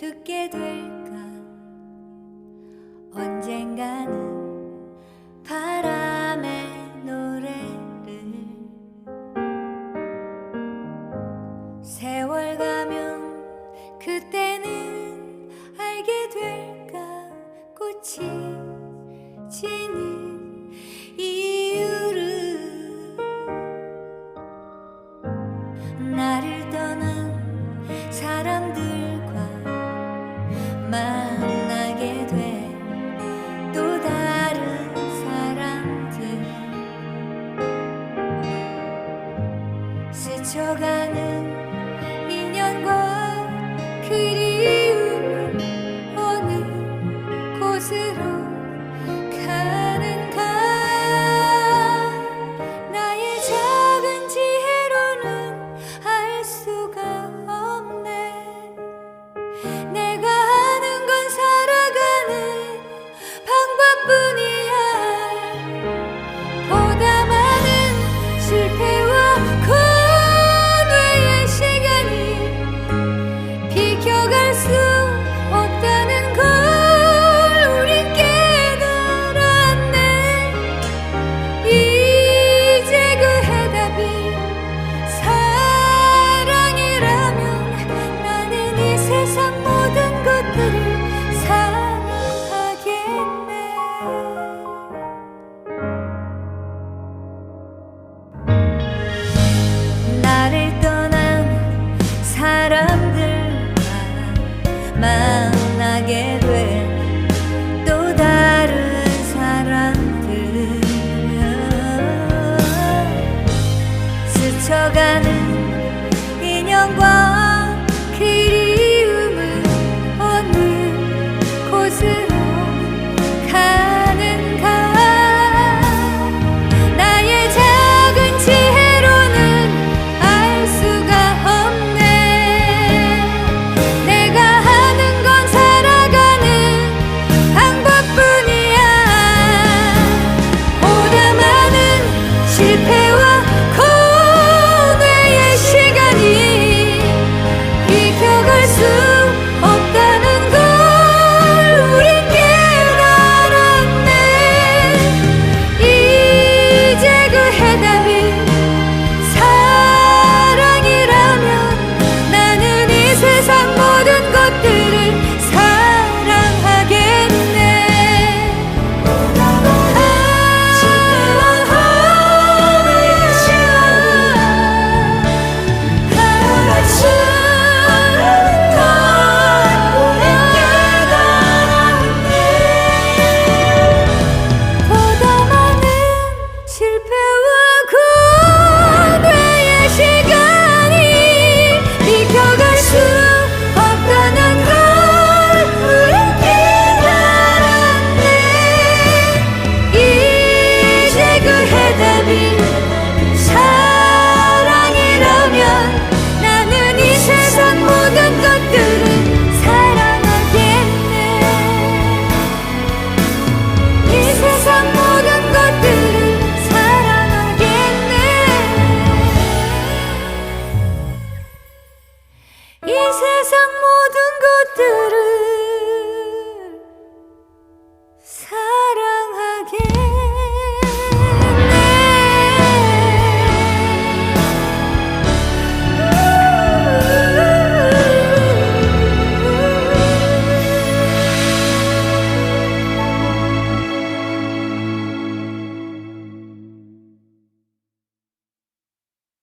듣게 될까? 언젠가는 바람의 노래를 세월 가면 그때는 알게 될까? 꽃이 지는 이유를 나 스쳐가는 인연과 그리 です